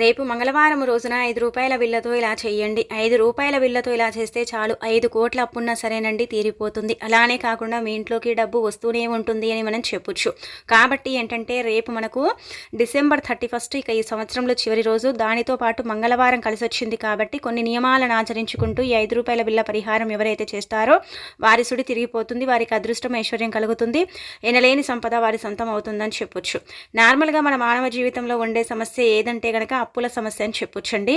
రేపు మంగళవారం రోజున ఐదు రూపాయల బిల్లతో ఇలా చేయండి ఐదు రూపాయల బిల్లతో ఇలా చేస్తే చాలు. ఐదు కోట్ల అప్పున్నా సరేనండి తీరిపోతుంది. అలానే కాకుండా మీ ఇంట్లోకి డబ్బు వస్తూనే ఉంటుంది అని మనం చెప్పొచ్చు. కాబట్టి ఏంటంటే రేపు మనకు డిసెంబర్ థర్టీ ఫస్ట్ ఇక ఈ సంవత్సరంలో చివరి రోజు. దానితో పాటు మంగళవారం కలిసి వచ్చింది కాబట్టి కొన్ని నియమాలను ఆచరించుకుంటూ ఈ ఐదు రూపాయల బిల్ల పరిహారం ఎవరైతే చేస్తారో వారి సుడి తిరిగిపోతుంది. వారికి అదృష్టం ఐశ్వర్యం కలుగుతుంది. ఎనలేని సంపద వారి సొంతం అవుతుందని చెప్పొచ్చు. నార్మల్గా మన మానవ జీవితంలో ఉండే సమస్య ఏదంటే కనుక అప్పుల సమస్య అని చెప్పొచ్చండి.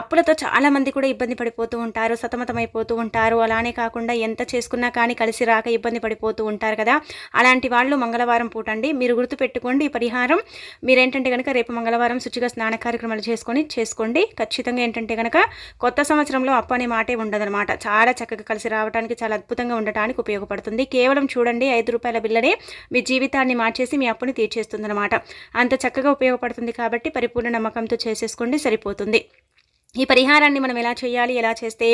అప్పులతో చాలామంది కూడా ఇబ్బంది పడిపోతూ ఉంటారు సతమతమైపోతూ ఉంటారు. అలానే కాకుండా ఎంత చేసుకున్నా కానీ కలిసి రాక ఇబ్బంది పడిపోతూ ఉంటారు కదా. అలాంటి వాళ్ళు మంగళవారం పూట అండి. మీరు గుర్తుపెట్టుకోండి ఈ పరిహారం. మీరేంటంటే కనుక రేపు మంగళవారం శుచిగా స్నాన కార్యక్రమాలు చేసుకొని చేసుకోండి. ఖచ్చితంగా ఏంటంటే కనుక కొత్త సంవత్సరంలో అప్పు అనే మాటే ఉండదన్నమాట. చాలా చక్కగా కలిసి రావడానికి చాలా అద్భుతంగా ఉండటానికి ఉపయోగపడుతుంది. కేవలం చూడండి ఐదు రూపాయల బిల్లనే మీ జీవితాన్ని మార్చేసి మీ అప్పుని తీర్చేస్తుందన్నమాట. అంత చక్కగా ఉపయోగపడుతుంది కాబట్టి పరిపూర్ణ నమ్మకంతో చేసేసుకోండి సరిపోతుంది. ఈ పరిహారాన్ని మనం ఎలా చేయాలి ఎలా చేస్తే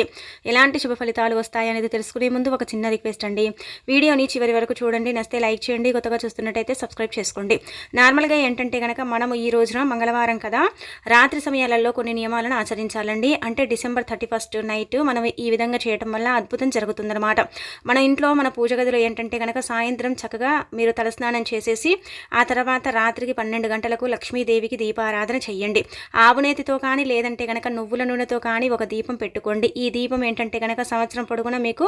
ఎలాంటి శుభ ఫలితాలు వస్తాయి అనేది తెలుసుకునే ముందు ఒక చిన్న రిక్వెస్ట్ అండి. వీడియోని చివరి వరకు చూడండి. నస్తే లైక్ చేయండి. కొత్తగా చూస్తున్నట్టయితే సబ్స్క్రైబ్ చేసుకోండి. నార్మల్గా ఏంటంటే కనుక మనము ఈ రోజున మంగళవారం కదా రాత్రి సమయాలలో కొన్ని నియమాలను ఆచరించాలండి. అంటే డిసెంబర్ థర్టీ ఫస్ట్ నైట్ మనం ఈ విధంగా చేయటం వల్ల అద్భుతం జరుగుతుందన్నమాట. మన ఇంట్లో మన పూజ గదిలో ఏంటంటే కనుక సాయంత్రం చక్కగా మీరు తలస్నానం చేసేసి ఆ తర్వాత రాత్రికి పన్నెండు గంటలకు లక్ష్మీదేవికి దీపారాధన చెయ్యండి. ఆవునేతితో కానీ లేదంటే కనుక నువ్వుల నూనెతో కానీ ఒక దీపం పెట్టుకోండి. ఈ దీపం ఏంటంటే కనుక సంవత్సరం పొడుగున మీకు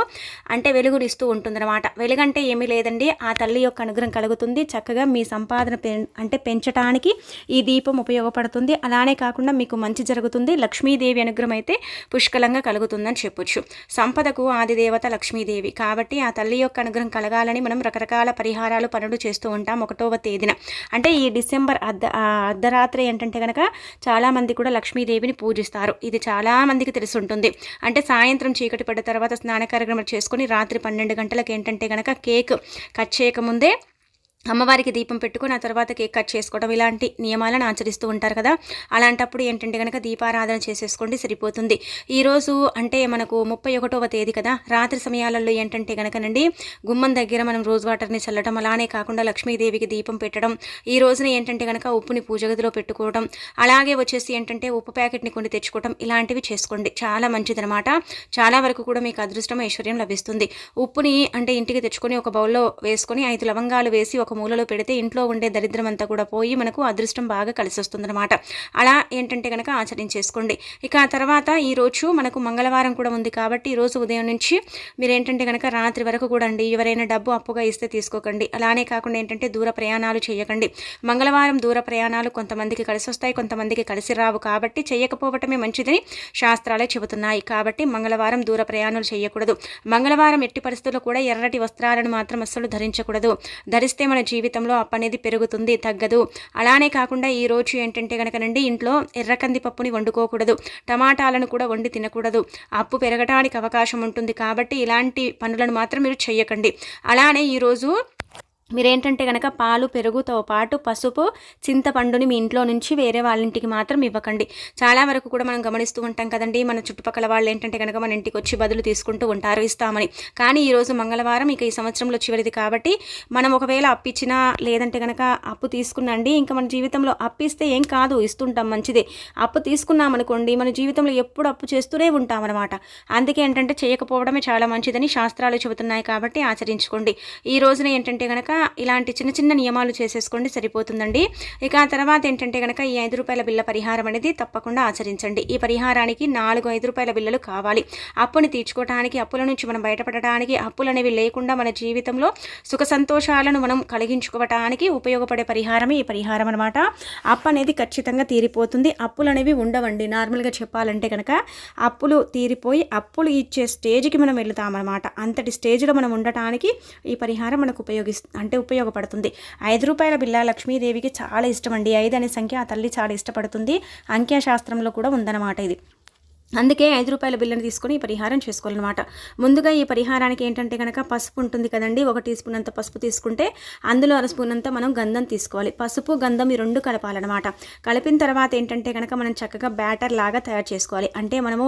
అంటే వెలుగునిస్తూ ఉంటుందన్నమాట. వెలుగంటే ఏమీ లేదండి. ఆ తల్లి యొక్క అనుగ్రహం కలుగుతుంది. చక్కగా మీ సంపాదన అంటే పెంచడానికి ఈ దీపం ఉపయోగపడుతుంది. అలానే కాకుండా మీకు మంచి జరుగుతుంది. లక్ష్మీదేవి అనుగ్రహం అయితే పుష్కలంగా కలుగుతుందని చెప్పొచ్చు. సంపదకు ఆదిదేవత లక్ష్మీదేవి. కాబట్టి ఆ తల్లి యొక్క అనుగ్రహం కలగాలని మనం రకరకాల పరిహారాలు పనులు చేస్తూ ఉంటాం ఒకటవ తేదీన. అంటే ఈ డిసెంబర్ అర్ధ అర్ధరాత్రి ఏంటంటే కనుక చాలామంది కూడా లక్ష్మీదేవిని పూజిస్తారు. ఇది చాలామందికి తెలిసి ఉంటుంది అంటే సాయంత్రం చీకటి పడ్డ తర్వాత స్నాన కార్యక్రమం చేసుకొని రాత్రి పన్నెండు గంటలకు ఏంటంటే కనుక కేక్ కట్ చేయకముందే అమ్మవారికి దీపం పెట్టుకుని ఆ తర్వాత కేక్ కట్ చేసుకోవడం ఇలాంటి నియమాలను ఆచరిస్తూ ఉంటారు కదా. అలాంటప్పుడు ఏంటంటే కనుక దీపారాధన చేసేసుకోండి సరిపోతుంది. ఈరోజు అంటే మనకు ముప్పై ఒకటవ తేదీ కదా. రాత్రి సమయాలలో ఏంటంటే కనుకనండి గుమ్మం దగ్గర మనం రోజ్ వాటర్ని చల్లడం అలానే కాకుండా లక్ష్మీదేవికి దీపం పెట్టడం ఈ రోజున ఏంటంటే కనుక ఉప్పుని పూజ గదిలో పెట్టుకోవడం అలాగే వచ్చేసి ఏంటంటే ఉప్పు ప్యాకెట్ని కొన్ని తెచ్చుకోవడం ఇలాంటివి చేసుకోండి. చాలా మంచిదనమాట చాలా వరకు కూడా మీకు అదృష్టం ఐశ్వర్యం లభిస్తుంది. ఉప్పుని అంటే ఇంటికి తెచ్చుకొని ఒక బౌల్లో వేసుకొని ఐదు లవంగాలు వేసి ఒక మూలలో పెడితే ఇంట్లో ఉండే దరిద్రం అంతా కూడా పోయి మనకు అదృష్టం బాగా కలిసి వస్తుందన్నమాట అలా ఏంటంటే కనుక ఆచరించేసుకోండి. ఇక ఆ తర్వాత ఈరోజు మనకు మంగళవారం కూడా ఉంది కాబట్టి ఈరోజు ఉదయం నుంచి మీరు ఏంటంటే కనుక రాత్రి వరకు కూడా అండి ఎవరైనా డబ్బు అప్పుగా ఇస్తే తీసుకోకండి. అలానే కాకుండా ఏంటంటే దూర ప్రయాణాలు చేయకండి. మంగళవారం దూర ప్రయాణాలు కొంతమందికి కలిసి వస్తాయి కొంతమందికి కలిసి రావు కాబట్టి చేయకపోవటమే మంచిదని శాస్త్రాలే చెబుతున్నాయి. కాబట్టి మంగళవారం దూర ప్రయాణాలు చేయకూడదు. మంగళవారం ఎట్టి పరిస్థితుల్లో కూడా ఎర్రటి వస్త్రాలను మాత్రం అస్సలు ధరించకూడదు. ధరిస్తే మన జీవితంలో అప్పు అనేది పెరుగుతుంది తగ్గదు. అలానే కాకుండా ఈ రోజు ఏంటంటే కనుకనండి ఇంట్లో ఎర్రకంది పప్పుని వండుకోకూడదు. టమాటాలను కూడా వండి తినకూడదు. అప్పు పెరగడానికి అవకాశం ఉంటుంది కాబట్టి ఇలాంటి పనులను మాత్రం మీరు చేయకండి అలానే ఈరోజు మీరేంటంటే కనుక పాలు పెరుగుతో పాటు పసుపు చింతపండుని మీ ఇంట్లో నుంచి వేరే వాళ్ళ ఇంటికి మాత్రం ఇవ్వకండి. చాలా వరకు కూడా మనం గమనిస్తూ ఉంటాం కదండి మన చుట్టుపక్కల వాళ్ళు ఏంటంటే కనుక మన ఇంటికి వచ్చి బదులు తీసుకుంటూ ఉంటారు ఇస్తామని. కానీ ఈరోజు మంగళవారం ఇక ఈ సంవత్సరంలో చివరిది కాబట్టి మనం ఒకవేళ అప్పిచ్చినా లేదంటే కనుక అప్పు తీసుకున్నండి ఇంకా మన జీవితంలో అప్పిస్తే ఏం కాదు ఇస్తుంటాం మంచిదే. అప్పు తీసుకున్నాం అనుకోండి మన జీవితంలో ఎప్పుడు అప్పు చేస్తూనే ఉంటాం అనమాట అందుకే ఏంటంటే చేయకపోవడమే చాలా మంచిదని శాస్త్రాలు చెబుతున్నాయి కాబట్టి ఆచరించుకోండి. ఈ రోజున ఏంటంటే కనుక ఇలాంటి చిన్న చిన్న నియమాలు చేసేసుకోండి సరిపోతుందండి. ఇక ఆ తర్వాత ఏంటంటే కనుక ఈ ఐదు రూపాయల బిల్ల పరిహారం అనేది తప్పకుండా ఆచరించండి. ఈ పరిహారానికి నాలుగు ఐదు రూపాయల బిల్లలు కావాలి. అప్పుని తీర్చుకోవడానికి అప్పుల నుంచి మనం బయటపడటానికి అప్పులు అనేవి లేకుండా మన జీవితంలో సుఖ సంతోషాలను మనం కలిగించుకోవటానికి ఉపయోగపడే పరిహారమే ఈ పరిహారం అనమాట అప్పు అనేది ఖచ్చితంగా తీరిపోతుంది. అప్పులు అనేవి ఉండవండి. నార్మల్గా చెప్పాలంటే కనుక అప్పులు తీరిపోయి అప్పులు ఇచ్చే స్టేజ్కి మనం వెళుతామన్నమాట. అంతటి స్టేజ్లో మనం ఉండటానికి ఈ పరిహారం మనకు ఉపయోగిస్తుంది అంటే ఉపయోగపడుతుంది. ఐదు రూపాయల బిల్ల లక్ష్మీదేవికి చాలా ఇష్టం అండి ఐదు అనే సంఖ్య ఆ తల్లి చాలా ఇష్టపడుతుంది. అంక్యశాస్త్రంలో కూడా ఉందన్నమాట ఇది. అందుకే ఐదు రూపాయల బిల్లును తీసుకొని ఈ పరిహారం చేసుకోవాలన్నమాట. ముందుగా ఈ పరిహారానికి ఏంటంటే కనుక పసుపు ఉంటుంది కదండి ఒక టీ స్పూన్ అంత పసుపు తీసుకుంటే అందులో అర స్పూన్ అంతా మనం గంధం తీసుకోవాలి. పసుపు గంధం ఈ రెండు కలపాలన్నమాట. కలిపిన తర్వాత ఏంటంటే కనుక మనం చక్కగా బ్యాటర్ లాగా తయారు చేసుకోవాలి. అంటే మనము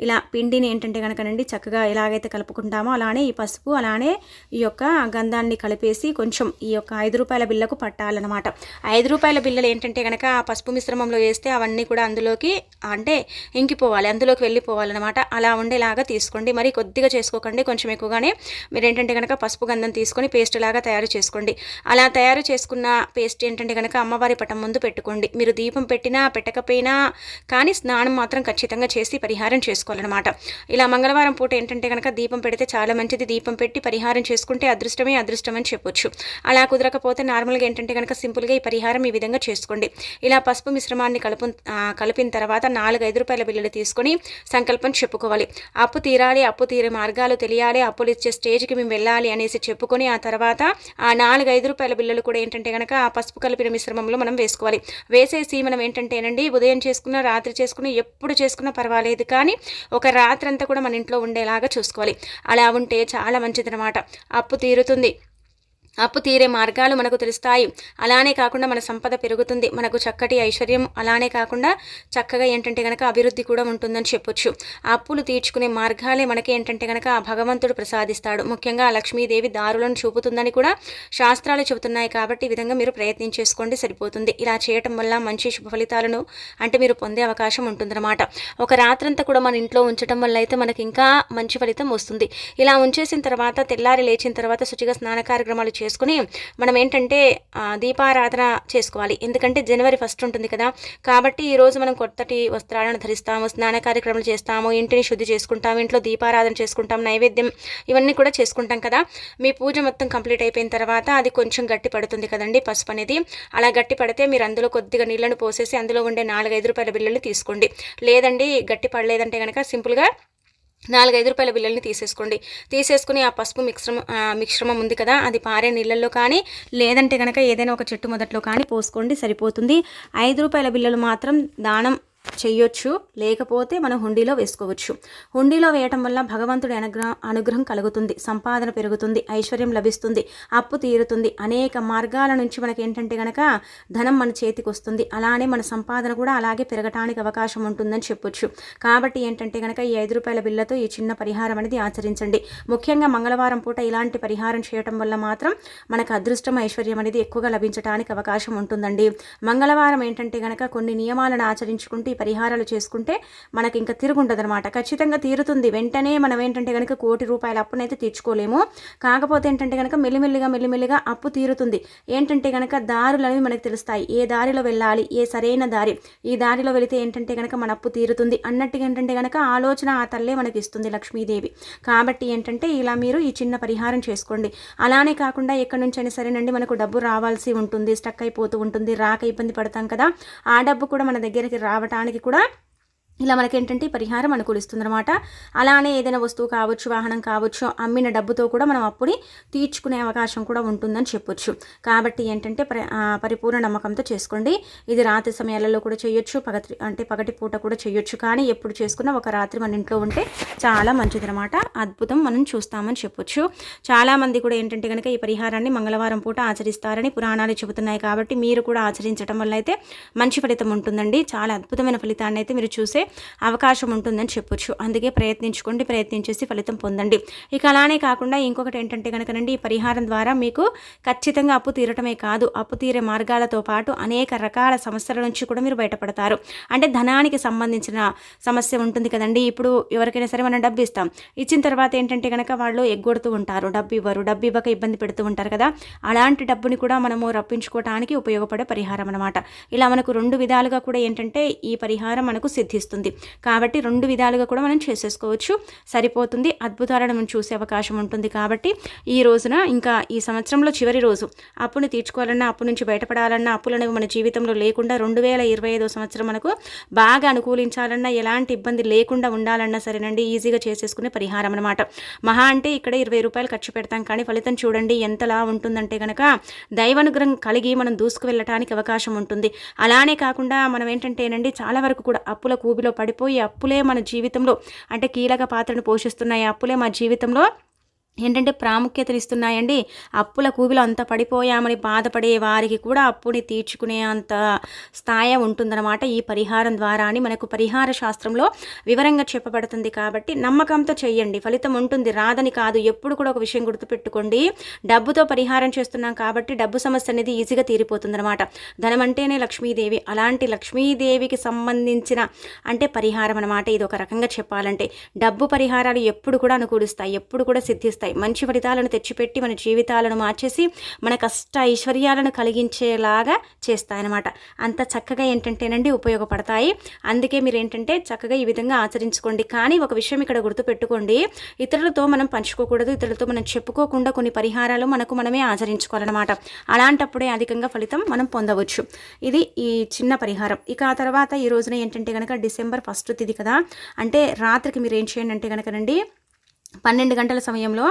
ఇలా పిండిని ఏంటంటే కనుకనండి చక్కగా ఎలాగైతే కలుపుకుంటామో అలానే ఈ పసుపు అలానే ఈ యొక్క గంధాన్ని కలిపేసి కొంచెం ఈ యొక్క ఐదు రూపాయల బిల్లకు పట్టాలన్నమాట. ఐదు రూపాయల బిల్లలు ఏంటంటే కనుక ఆ పసుపు మిశ్రమంలో వేస్తే అవన్నీ కూడా అందులోకి అంటే ఇంకిపోవాలి. అందులో అందులోకి వెళ్ళిపోవాలన్నమాట. అలా ఉండేలాగా తీసుకోండి. మరి కొద్దిగా చేసుకోకండి. కొంచెం ఎక్కువగానే మీరు ఏంటంటే కనుక పసుపు గంధం తీసుకొని పేస్ట్ లాగా తయారు చేసుకోండి. అలా తయారు చేసుకున్న పేస్ట్ ఏంటంటే కనుక అమ్మవారి పటం ముందు పెట్టుకోండి. మీరు దీపం పెట్టినా పెట్టకపోయినా కానీ స్నానం మాత్రం ఖచ్చితంగా చేసి పరిహారం చేసుకోవాలన్నమాట. ఇలా మంగళవారం పూట ఏంటంటే కనుక దీపం పెడితే చాలా మంచిది. దీపం పెట్టి పరిహారం చేసుకుంటే అదృష్టమే అదృష్టం అని చెప్పొచ్చు. అలా కుదరకపోతే నార్మల్గా ఏంటంటే కనుక సింపుల్గా ఈ పరిహారం ఈ విధంగా చేసుకోండి. ఇలా పసుపు మిశ్రమాన్ని కలుపు కలిపిన తర్వాత నాలుగు ఐదు రూపాయల బిల్లులు తీసుకొని సంకల్పం చెప్పుకోవాలి. అప్పు తీరాలి అప్పు తీరే మార్గాలు తెలియాలి అప్పులు ఇచ్చే స్టేజ్కి మేము వెళ్ళాలి అనేసి చెప్పుకొని ఆ తర్వాత ఆ నాలుగు ఐదు రూపాయల బిల్లులు కూడా ఏంటంటే కనుక ఆ పసుపు కలిపిన మిశ్రమంలో మనం వేసుకోవాలి. వేసేసి మనం ఏంటంటేనండి ఉదయం చేసుకున్న రాత్రి చేసుకున్న ఎప్పుడు చేసుకున్నా పర్వాలేదు కానీ ఒక రాత్రి అంతా కూడా మన ఇంట్లో ఉండేలాగా చూసుకోవాలి. అలా ఉంటే చాలా మంచిదనమాట అప్పు తీరుతుంది. అప్పు తీరే మార్గాలు మనకు తెలుస్తాయి. అలానే కాకుండా మన సంపద పెరుగుతుంది. మనకు చక్కటి ఐశ్వర్యం. అలానే కాకుండా చక్కగా ఏంటంటే కనుక అభివృద్ధి కూడా ఉంటుందని చెప్పొచ్చు. అప్పులు తీర్చుకునే మార్గాలే మనకి ఏంటంటే కనుక ఆ భగవంతుడు ప్రసాదిస్తాడు. ముఖ్యంగా లక్ష్మీదేవి దారులను చూపుతుందని కూడా శాస్త్రాలు చెబుతున్నాయి కాబట్టి ఈ విధంగా మీరు ప్రయత్నం చేసుకోండి సరిపోతుంది. ఇలా చేయటం వల్ల మంచి శుభ ఫలితాలను అంటే మీరు పొందే అవకాశం ఉంటుందన్నమాట. ఒక రాత్రంతా కూడా మన ఇంట్లో ఉంచడం వల్ల అయితే మనకి ఇంకా మంచి ఫలితం వస్తుంది. ఇలా ఉంచేసిన తర్వాత తెల్లారి లేచిన తర్వాత శుచిగా స్నాన కార్యక్రమాలు చేసుకుని మనం ఏంటంటే దీపారాధన చేసుకోవాలి. ఎందుకంటే జనవరి ఫస్ట్ ఉంటుంది కదా. కాబట్టి ఈరోజు మనం కొత్తటి వస్త్రాలను ధరిస్తాము స్నాన కార్యక్రమాలు చేస్తాము ఇంటిని శుద్ధి చేసుకుంటాము ఇంట్లో దీపారాధన చేసుకుంటాం నైవేద్యం ఇవన్నీ కూడా చేసుకుంటాం కదా. మీ పూజ మొత్తం కంప్లీట్ అయిపోయిన తర్వాత అది కొంచెం గట్టి పడుతుంది కదండి పసుపు అనేది. అలా గట్టి పడితే మీరు అందులో కొద్దిగా నీళ్ళను పోసేసి అందులో ఉండే నాలుగైదు రూపాయల బిల్లులు తీసుకోండి. లేదండి గట్టి పడలేదంటే కనుక సింపుల్గా నాలుగైదు రూపాయల బిల్లల్ని తీసేసుకోండి. తీసేసుకుని ఆ పసుపు మిశ్రమ మిశ్రమం ఉంది కదా అది పారే నీళ్ళల్లో కానీ లేదంటే కనుక ఏదైనా ఒక చెట్టు మొదట్లో కానీ పోసుకోండి సరిపోతుంది. ఐదు రూపాయల బిల్లలు మాత్రం దానం చేయొచ్చు లేకపోతే మనం హుండీలో వేసుకోవచ్చు. హుండీలో వేయటం వల్ల భగవంతుడి అనుగ్రహం అనుగ్రహం కలుగుతుంది సంపాదన పెరుగుతుంది ఐశ్వర్యం లభిస్తుంది అప్పు తీరుతుంది. అనేక మార్గాల నుంచి మనకి ఏంటంటే కనుక ధనం మన చేతికి వస్తుంది అలానే మన సంపాదన కూడా అలాగే పెరగటానికి అవకాశం ఉంటుందని చెప్పొచ్చు. కాబట్టి ఏంటంటే కనుక ఈ ఐదు రూపాయల బిల్లతో ఈ చిన్న పరిహారం అనేది ఆచరించండి. ముఖ్యంగా మంగళవారం పూట ఇలాంటి పరిహారం చేయటం వల్ల మాత్రం మనకు అదృష్టం ఐశ్వర్యం అనేది ఎక్కువగా లభించడానికి అవకాశం ఉంటుందండి. మంగళవారం ఏంటంటే కనుక కొన్ని నియమాలను ఆచరించుకుంటూ పరిహారాలు చేసుకుంటే మనకి ఇంకా తిరుగుంటుంది అనమాట ఖచ్చితంగా తీరుతుంది. వెంటనే మనం ఏంటంటే కనుక కోటి రూపాయల అప్పునైతే తీర్చుకోలేము. కాకపోతే ఏంటంటే కనుక మెల్లిమెల్లిగా మెల్లిమెల్లిగా అప్పు తీరుతుంది. ఏంటంటే కనుక దారులు అనేవి మనకు తెలుస్తాయి. ఏ దారిలో వెళ్ళాలి? ఏ సరైన దారి? ఈ దారిలో వెళితే ఏంటంటే కనుక మన అప్పు తీరుతుంది. అన్నట్టుగా ఏంటంటే కనుక ఆలోచన ఆ తల్లే మనకి ఇస్తుంది లక్ష్మీదేవి. కాబట్టి ఏంటంటే ఇలా మీరు ఈ చిన్న పరిహారం చేసుకోండి. అలానే కాకుండా ఎక్కడి నుంచి అయినా సరేనండి మనకు డబ్బు రావాల్సి ఉంటుంది. స్టక్ అయిపోతూ ఉంటుంది. రాక ఇబ్బంది పడతాం కదా. ఆ డబ్బు కూడా మన దగ్గరికి రావటానికి దానికి కూడా ఇలా మనకేంటంటే పరిహారం అనుకూలిస్తుందన్నమాట. అలానే ఏదైనా వస్తువు కావచ్చు వాహనం కావచ్చు అమ్మిన డబ్బుతో కూడా మనం అప్పుని తీర్చుకునే అవకాశం కూడా ఉంటుందని చెప్పొచ్చు. కాబట్టి ఏంటంటే పరిపూర్ణ నమ్మకంతో చేసుకోండి. ఇది రాత్రి సమయాలలో కూడా చేయొచ్చు పగటి అంటే పగటి పూట కూడా చేయొచ్చు. కానీ ఎప్పుడు చేసుకున్నా ఒక రాత్రి మన ఇంట్లో ఉంటే చాలా మంచిదనమాట అద్భుతం మనం చూస్తామని చెప్పొచ్చు. చాలామంది కూడా ఏంటంటే కనుక ఈ పరిహారాన్ని మంగళవారం పూట ఆచరిస్తారని పురాణాలు చెబుతున్నాయి. కాబట్టి మీరు కూడా ఆచరించడం వల్ల అయితే మంచి ఫలితం ఉంటుందండి. చాలా అద్భుతమైన ఫలితాన్ని అయితే మీరు చూసే అవకాశం ఉంటుందని చెప్పొచ్చు. అందుకే ప్రయత్నించుకోండి ప్రయత్నించేసి ఫలితం పొందండి. ఇక అలానే కాకుండా ఇంకొకటి ఏంటంటే కనుకనండి ఈ పరిహారం ద్వారా మీకు ఖచ్చితంగా అప్పు తీరటమే కాదు అప్పు తీరే మార్గాలతో పాటు అనేక రకాల సమస్యల నుంచి కూడా మీరు బయటపడతారు. అంటే ధనానికి సంబంధించిన సమస్య ఉంటుంది కదండి. ఇప్పుడు ఎవరికైనా సరే మనం డబ్బు ఇస్తాం. ఇచ్చిన తర్వాత ఏంటంటే కనుక వాళ్ళు ఎగ్గొడుతూ ఉంటారు. డబ్బు ఇవ్వరు డబ్బు ఇవ్వక ఇబ్బంది పెడుతూ ఉంటారు కదా. అలాంటి డబ్బుని కూడా మనము రప్పించుకోవడానికి ఉపయోగపడే పరిహారం అనమాట ఇలా మనకు రెండు విధాలుగా కూడా ఏంటంటే ఈ పరిహారం మనకు సిద్ధిస్తుంది. వస్తుంది కాబట్టి రెండు విధాలుగా కూడా మనం చేసేసుకోవచ్చు. సరిపోతుంది. అద్భుతాలను మనం చూసే అవకాశం ఉంటుంది కాబట్టి ఈ రోజున ఇంకా ఈ సంవత్సరంలో చివరి రోజు. అప్పును తీర్చుకోవాలన్నా అప్పు నుంచి బయటపడాలన్నా అప్పులనేవి మన జీవితంలో లేకుండా రెండు వేల ఇరవై ఐదో సంవత్సరం మనకు బాగా అనుకూలించాలన్నా ఎలాంటి ఇబ్బంది లేకుండా ఉండాలన్నా సరేనండి. ఈజీగా చేసేసుకునే పరిహారం అనమాట మహా అంటే ఇక్కడ ఇరవై రూపాయలు ఖర్చు పెడతాం. కానీ ఫలితం చూడండి ఎంతలా ఉంటుందంటే కనుక దైవానుగ్రహం కలిగి మనం దూసుకు వెళ్ళటానికి అవకాశం ఉంటుంది. అలానే కాకుండా మనం ఏంటంటేనండి చాలా వరకు కూడా అప్పుల కూబిలో ఊబిలో పడిపోయి అప్పులే మన జీవితంలో అంటే కీలక పాత్రను పోషిస్తున్నాయి. అప్పులే మా జీవితంలో ఏంటంటే ప్రాముఖ్యతలు ఇస్తున్నాయండి. అప్పుల కూబిలో అంత పడిపోయామని బాధపడే వారికి కూడా అప్పుని తీర్చుకునే అంత స్థాయి ఉంటుందన్నమాట ఈ పరిహారం ద్వారా అని మనకు పరిహార శాస్త్రంలో వివరంగా చెప్పబడుతుంది కాబట్టి నమ్మకంతో చెయ్యండి. ఫలితం ఉంటుంది రాదని కాదు. ఎప్పుడు కూడా ఒక విషయం గుర్తుపెట్టుకోండి. డబ్బుతో పరిహారం చేస్తున్నాం కాబట్టి డబ్బు సమస్య అనేది ఈజీగా తీరిపోతుందన్నమాట. ధనం అంటేనే లక్ష్మీదేవి. అలాంటి లక్ష్మీదేవికి సంబంధించిన అంటే పరిహారం అనమాట ఇది ఒక రకంగా చెప్పాలంటే డబ్బు పరిహారాలు ఎప్పుడు కూడా అనుకూలిస్తాయి ఎప్పుడు కూడా సిద్ధిస్తాయి. వస్తాయి మంచి ఫలితాలను తెచ్చిపెట్టి మన జీవితాలను మార్చేసి మన కష్ట ఐశ్వర్యాలను కలిగించేలాగా చేస్తాయన్నమాట. అంత చక్కగా ఏంటంటేనండి ఉపయోగపడతాయి. అందుకే మీరు ఏంటంటే చక్కగా ఈ విధంగా ఆచరించుకోండి. కానీ ఒక విషయం ఇక్కడ గుర్తుపెట్టుకోండి. ఇతరులతో మనం పంచుకోకూడదు ఇతరులతో మనం చెప్పుకోకుండా కొన్ని పరిహారాలు మనకు మనమే ఆచరించుకోవాలన్నమాట. అలాంటప్పుడే అధికంగా ఫలితం మనం పొందవచ్చు. ఇది ఈ చిన్న పరిహారం. ఇక ఆ తర్వాత ఈ రోజున ఏంటంటే కనుక డిసెంబర్ ఫస్ట్ తిది కదా. అంటే రాత్రికి మీరు ఏం చేయండి అంటే కనుకనండి పన్నెండు గంటల సమయంలో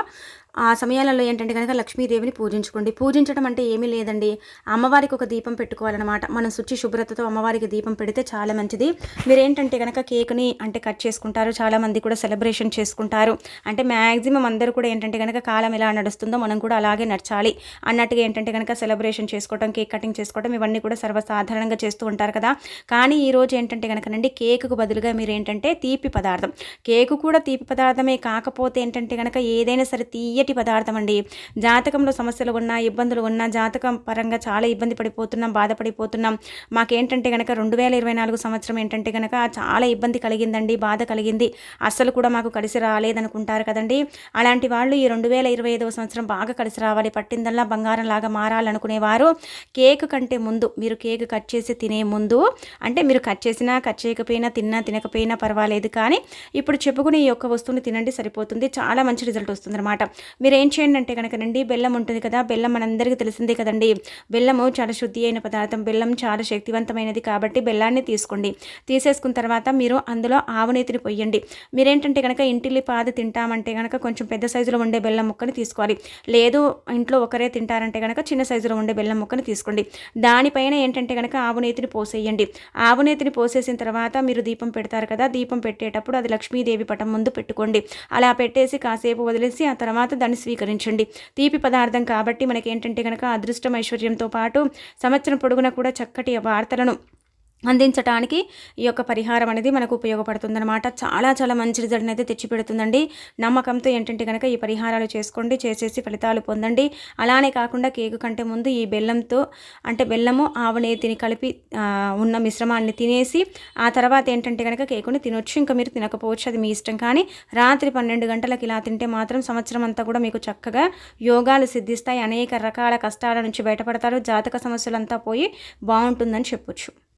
ఆ సమయాలలో ఏంటంటే కనుక లక్ష్మీదేవిని పూజించుకోండి. పూజించడం అంటే ఏమీ లేదండి. అమ్మవారికి ఒక దీపం పెట్టుకోవాలన్నమాట. మనం శుచి శుభ్రతతో అమ్మవారికి దీపం పెడితే చాలా మంచిది. మీరు ఏంటంటే కనుక కేక్ని అంటే కట్ చేసుకుంటారు. చాలామంది కూడా సెలబ్రేషన్ చేసుకుంటారు. అంటే మ్యాక్సిమం అందరూ కూడా ఏంటంటే కనుక కాలం ఎలా నడుస్తుందో మనం కూడా అలాగే నడచాలి. అన్నట్టుగా ఏంటంటే కనుక సెలబ్రేషన్ చేసుకోవడం కేక్ కటింగ్ చేసుకోవడం ఇవన్నీ కూడా సర్వసాధారణంగా చేస్తూ ఉంటారు కదా. కానీ ఈ రోజు ఏంటంటే కనుకనండి కేకుకు బదులుగా మీరు ఏంటంటే తీపి పదార్థం. కేకు కూడా తీపి పదార్థమే కాకపోతే ఏంటంటే కనుక ఏదైనా సరే తీయ తీయటి పదార్థం అండి జాతకంలో సమస్యలు ఉన్నా ఇబ్బందులు ఉన్నా జాతకం పరంగా చాలా ఇబ్బంది పడిపోతున్నాం బాధపడిపోతున్నాం. మాకేంటంటే కనుక రెండు వేల ఇరవై నాలుగు సంవత్సరం ఏంటంటే కనుక చాలా ఇబ్బంది కలిగిందండి బాధ కలిగింది. అస్సలు కూడా మాకు కలిసి రాలేదనుకుంటారు కదండి. అలాంటి వాళ్ళు ఈ రెండు వేల ఇరవై ఐదవ సంవత్సరం బాగా కలిసి రావాలి పట్టిందల్లా బంగారం లాగా మారాలనుకునేవారు. కేక్ కంటే ముందు మీరు కేక్ కట్ చేసి తినే ముందు అంటే మీరు కట్ చేసినా కట్ చేయకపోయినా తిన్నా తినకపోయినా పర్వాలేదు కానీ ఇప్పుడు చెప్పుకునే ఈ యొక్క వస్తువుని తినండి సరిపోతుంది. చాలా మంచి రిజల్ట్ వస్తుంది అనమాట మీరు ఏం చేయండి అంటే కనుకనండి బెల్లం ఉంటుంది కదా బెల్లం మనందరికీ తెలిసిందే కదండి. బెల్లము చాలా శుద్ధి అయిన పదార్థం బెల్లం చాలా శక్తివంతమైనది కాబట్టి బెల్లాన్ని తీసుకోండి. తీసేసుకున్న తర్వాత మీరు అందులో ఆవునేతిని పొయ్యండి. మీరేంటంటే కనుక ఇంటిల్లి పాది తింటామంటే కనుక కొంచెం పెద్ద సైజులో ఉండే బెల్లం ముక్కని తీసుకోవాలి. లేదు ఇంట్లో ఒకరే తింటారంటే కనుక చిన్న సైజులో ఉండే బెల్లం ముక్కని తీసుకోండి. దానిపైన ఏంటంటే కనుక ఆవునేతిని పోసేయండి. ఆవునేతిని పోసేసిన తర్వాత మీరు దీపం పెడతారు కదా దీపం పెట్టేటప్పుడు అది లక్ష్మీదేవి పటం ముందు పెట్టుకోండి. అలా పెట్టేసి కాసేపు వదిలేసి ఆ తర్వాత దాన్ని స్వీకరించండి. తీపి పదార్థం కాబట్టి మనకి ఏంటంటే కనుక అదృష్టం ఐశ్వర్యంతో పాటు సంవత్సరం పొడుగున కూడా చక్కటి వార్తలను అందించడానికి ఈ యొక్క పరిహారం అనేది మనకు ఉపయోగపడుతుందన్నమాట. చాలా చాలా మంచి రిజల్ట్ అయితే తెచ్చిపెడుతుందండి. నమ్మకంతో ఏంటంటే కనుక ఈ పరిహారాలు చేసుకోండి చేసేసి ఫలితాలు పొందండి. అలానే కాకుండా కేకు కంటే ముందు ఈ బెల్లంతో అంటే బెల్లము ఆవనేతిని కలిపి ఉన్న మిశ్రమాన్ని తినేసి ఆ తర్వాత ఏంటంటే కనుక కేకుని తినొచ్చు. ఇంకా మీరు తినకపోవచ్చు అది మీ ఇష్టం. కానీ రాత్రి పన్నెండు గంటలకు ఇలా తింటే మాత్రం సంవత్సరం అంతా కూడా మీకు చక్కగా యోగాలు సిద్ధిస్తాయి. అనేక రకాల కష్టాల నుంచి బయటపడతారు. జాతక సమస్యలంతా పోయి బాగుంటుందని చెప్పొచ్చు.